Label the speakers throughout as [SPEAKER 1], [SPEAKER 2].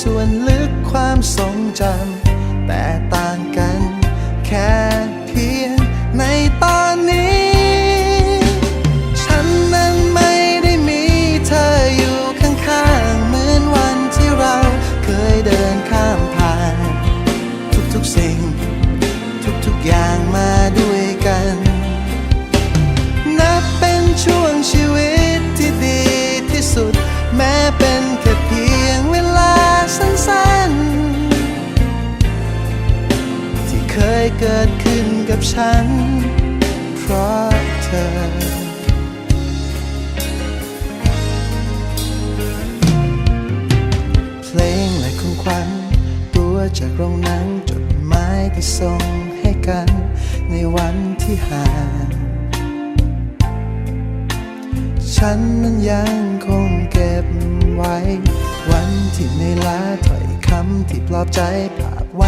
[SPEAKER 1] ส่วนลึกความทรงจำแต่ต่าง เกิดขึ้นกับฉัน เพราะเธอเพลงและของขวัญตัวจากโรงหนังจดหมายที่ส่งให้กัน ในวันที่ห่างฉันนั้นยังคงเก็บไว้ วันที่ในอยล้าถ้อยคำที่ปลอบใจภา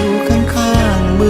[SPEAKER 2] ่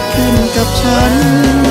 [SPEAKER 2] ดขึ้นกับฉัน